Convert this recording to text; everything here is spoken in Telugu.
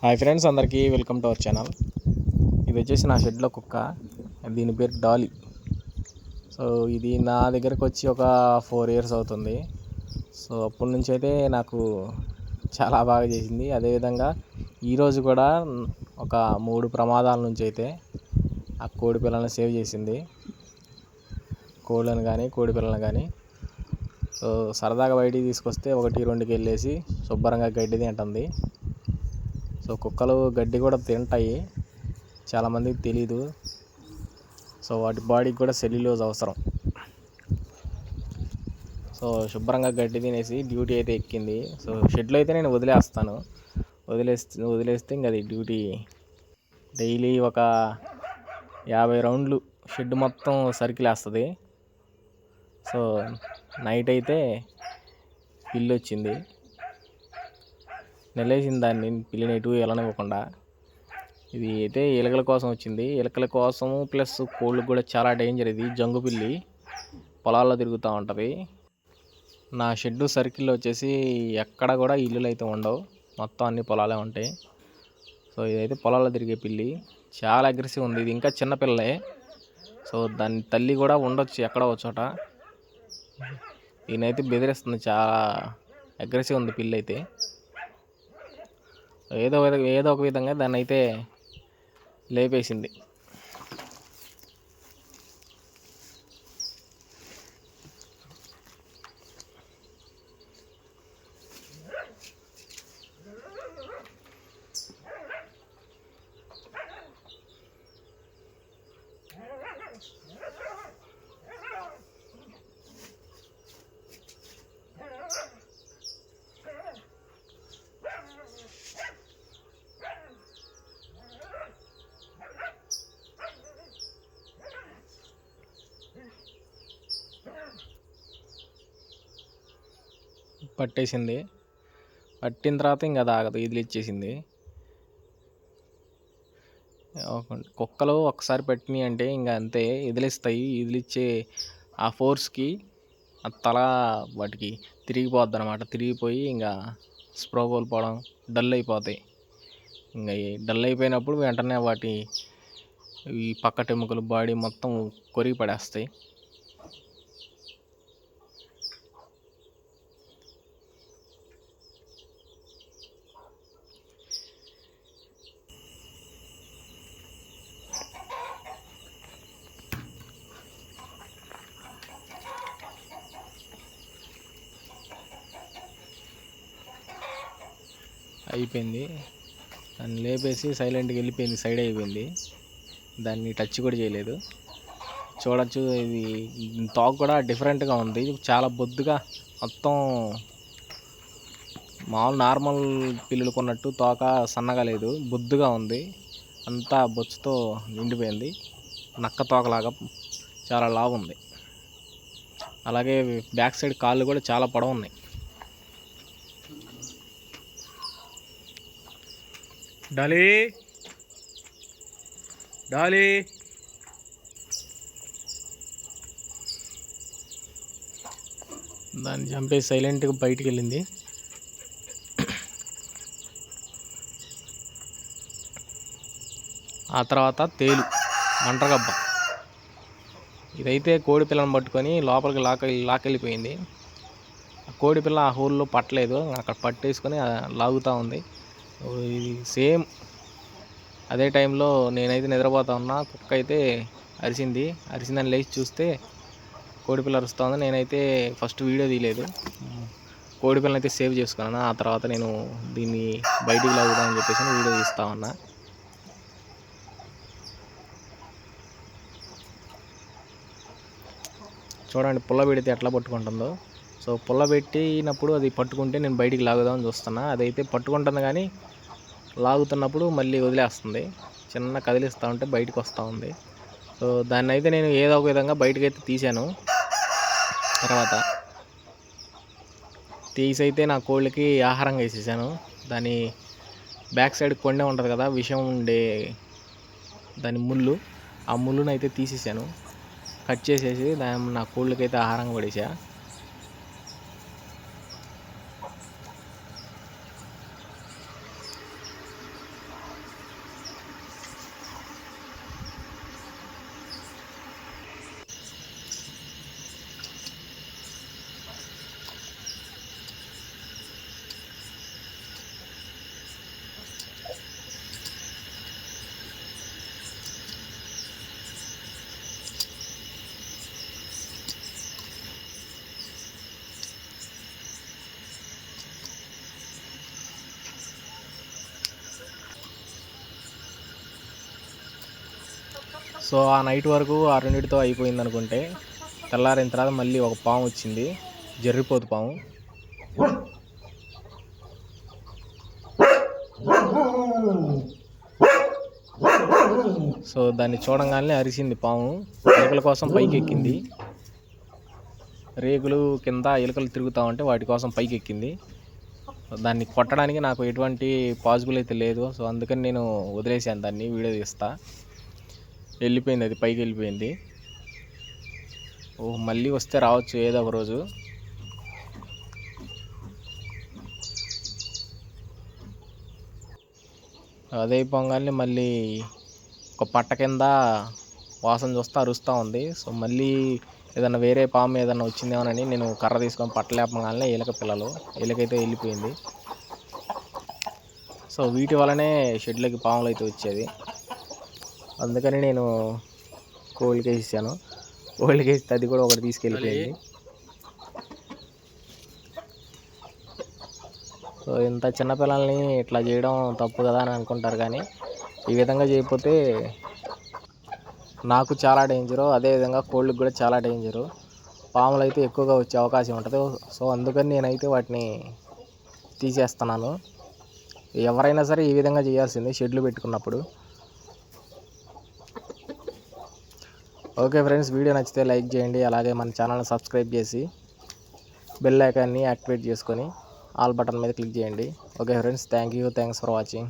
హాయ్ ఫ్రెండ్స్ అందరికీ వెల్కమ్ టు అవర్ ఛానల్ ఇది వచ్చేసి నా షెడ్లో కుక్క. దీని పేరు డాలీ. సో ఇది నా దగ్గరకు వచ్చి ఒక ఫోర్ ఇయర్స్ అవుతుంది. సో అప్పటి నుంచి అయితే నాకు చాలా బాగా చేసింది. అదేవిధంగా ఈరోజు కూడా ఒక మూడు ప్రమాదాల నుంచి అయితే ఆ కోడి పిల్లల్ని సేవ్ చేసింది. కోళ్ళను కానీ కోడి పిల్లలను కానీ సో సరదాగా బయటికి తీసుకొస్తే ఒకటి రెండుకి వెళ్ళేసి శుభ్రంగా గడ్డి తింటుంది. సో కుక్కలు గడ్డి కూడా తింటాయి. చాలామందికి తెలీదు. సో వాటి బాడీకి కూడా సెల్యులోజ్ అవసరం. సో శుభ్రంగా గడ్డి తినేసి డ్యూటీ అయితే ఎక్కింది. సో షెడ్లో అయితే నేను వదిలేస్తాను. వదిలేస్తే వదిలేస్తే ఇంక అది డ్యూటీ. డైలీ ఒక యాభై రౌండ్లు షెడ్ మొత్తం సర్కిల్ వేస్తుంది. సో నైట్ అయితే పిల్లి వచ్చింది. నెలేసిన దాన్ని పిల్లిని ఎటు వెళ్ళనివ్వకుండా. ఇది అయితే ఎలుకల కోసం వచ్చింది. ఎలుకల కోసం ప్లస్ కోళ్ళకు కూడా చాలా డేంజర్ ఇది. జంగు పిల్లి పొలాల్లో తిరుగుతూ ఉంటుంది. నా షెడ్ సర్కిల్లో వచ్చేసి ఎక్కడ కూడా ఇల్లులు అయితే ఉండవు. మొత్తం అన్ని పొలాలే ఉంటాయి. సో ఇదైతే పొలాల్లో తిరిగే పిల్లి. చాలా అగ్రెసివ్ ఉంది. ఇది ఇంకా చిన్నపిల్లే సో దాని తల్లి కూడా ఉండొచ్చు ఎక్కడో చోట. ఈయనైతే బెదిరిస్తుంది. చాలా అగ్రెసివ్ ఉంది పిల్లి అయితే ఏదో ఏదో ఒక విధంగా దాన్ని అయితే లేపేసింది. పట్టేసింది. పట్టిన తర్వాత ఇంకా తాగదు ఆగదు ఇదిలిచ్చేసింది కుక్కలు ఒకసారి పెట్టినాయి అంటే ఇంకా అంతే ఇదిలిస్తాయి ఇదిలిచ్చే ఆ ఫోర్స్కి ఆ తల వాటికి తిరిగిపోద్ది అనమాట తిరిగిపోయి ఇంకా స్ప్రో కోల్పోవడం డల్ అయిపోతాయి. ఇంకా డల్ అయిపోయినప్పుడు వెంటనే వాటి ఈ పక్క టెముకలు బాడీ మొత్తం కొరిగి పడేస్తాయి. అయిపోయింది. దాన్ని లేపేసి సైలెంట్గా వెళ్ళిపోయింది సైడ్ అయిపోయింది. దాన్ని టచ్ కూడా చేయలేదు. చూడొచ్చు ఇది తోక కూడా డిఫరెంట్గా ఉంది. చాలా బొద్దుగా మొత్తం మామూలు నార్మల్ పిల్లులు కొన్నట్టు తోక సన్నగా లేదు బొద్దుగా ఉంది. అంతా బొచ్చుతో నిండిపోయింది. నక్క తోకలాగా చాలా లావు ఉంది అలాగే బ్యాక్ సైడ్ కాళ్ళు కూడా చాలా పొడవు ఉన్నాయి డాలీ. డాలీ. దాన్ని చంపేసి సైలెంట్గా బయటికి వెళ్ళింది ఆ తర్వాత తేలు మంటగబ్బ. ఇదైతే కోడి పిల్లను పట్టుకొని లోపలికి లాక లాకెళ్ళిపోయింది. ఆ కోడి పిల్ల ఆ హోల్లో పట్టలేదు. అక్కడ పట్టేసుకొని లాగుతూ ఉంది. ఇది సేమ్ అదే టైంలో నేనైతే నిద్రపోతా ఉన్నా కుక్క అయితే అరిసింది. అరిసిందని లేచి చూస్తే కోడిపిల్ల అరుస్తుంది నేనైతే ఫస్ట్ వీడియో తీయలేదు. కోడిపిల్లని అయితే సేవ్ చేసుకున్నాను. ఆ తర్వాత నేను దీన్ని బయటికి లాగుదామని చెప్పేసి వీడియో తీస్తా ఉన్నా. చూడండి పుల్ల పెడితే ఎట్లా పట్టుకుంటుందో. సో పుల్ల పెట్టినప్పుడు అది పట్టుకుంటే నేను బయటికి లాగుదామని చూస్తున్నా. అదైతే పట్టుకుంటుంది కానీ లాగుతున్నప్పుడు మళ్ళీ వదిలేస్తుంది. చిన్న కదిలిస్తూ ఉంటే బయటకు వస్తూ ఉంది. సో దాన్ని అయితే నేను ఏదో ఒక విధంగా బయటకైతే అయితే తీశాను. తర్వాత తీసి అయితే నా కోళ్ళకి ఆహారంగా వేసేసాను. దాని బ్యాక్ సైడ్ కొండే ఉంటుంది కదా విషం ఉండే దాని ముళ్ళు ఆ ముళ్ళునైతే తీసేసాను. కట్ చేసేసి దాని నా కోళ్ళకైతే ఆహారంగా పడేసా. సో ఆ నైట్ వరకు ఆ రెండింటితో అయిపోయింది అనుకుంటే తెల్లారిన తర్వాత మళ్ళీ ఒక పాము వచ్చింది. జర్రిపోతు పాము. సో దాన్ని చూడంగానే అరిసింది పాము. ఎలుకల కోసం పైకి ఎక్కింది రేకులు కింద ఎలుకలు తిరుగుతూ ఉంటే వాటి కోసం పైకి ఎక్కింది దాన్ని కొట్టడానికి నాకు ఎటువంటి పాసిబుల్ అయితే లేదు. సో అందుకని నేను వదిలేసాను దాన్ని వీడియో తీస్తాను వెళ్ళిపోయింది అది పైకి వెళ్ళిపోయింది. ఓ మళ్ళీ వస్తే రావచ్చు ఏదో ఒక రోజు. అదే అయిపోగానే మళ్ళీ ఒక పట్ట కింద వాసన చూస్తే అరుస్తూ ఉంది. సో మళ్ళీ ఏదన్నా వేరే పాము ఏదన్నా వచ్చిందేమోనని నేను కర్ర తీసుకొని పట్టలేపగానే ఎలక పిల్లలు ఎలకైతే వెళ్ళిపోయింది. సో వీటి వల్లనే షెడ్లోకి పాములు అయితే వచ్చేది. అందుకని నేను కోళ్ళకి ఇచ్చాను. కోల్డ్ వేస్తే అది కూడా ఒకటి తీసుకెళ్ళిపోయింది. సో ఇంత చిన్న పిల్లల్ని ఇట్లా చేయడం తప్పు కదా అని అనుకుంటారు కానీ ఈ విధంగా చేయకపోతే నాకు చాలా డేంజరు అదేవిధంగా కోళ్ళకి కూడా చాలా డేంజరు పాములు అయితే ఎక్కువగా వచ్చే అవకాశం ఉంటుంది. సో అందుకని నేనైతే వాటిని తీసేస్తున్నాను. ఎవరైనా సరే ఈ విధంగా చేయాల్సింది షెడ్లు పెట్టుకున్నప్పుడు. ఓకే ఫ్రెండ్స్ వీడియో నచ్చితే లైక్ చేయండి అలాగే మన ఛానల్ని సబ్స్క్రైబ్ చేసి బెల్ ఐకాన్ని యాక్టివేట్ చేసుకొని ఆల్ బటన్ మీద క్లిక్ చేయండి. Okay friends thank you thanks for watching.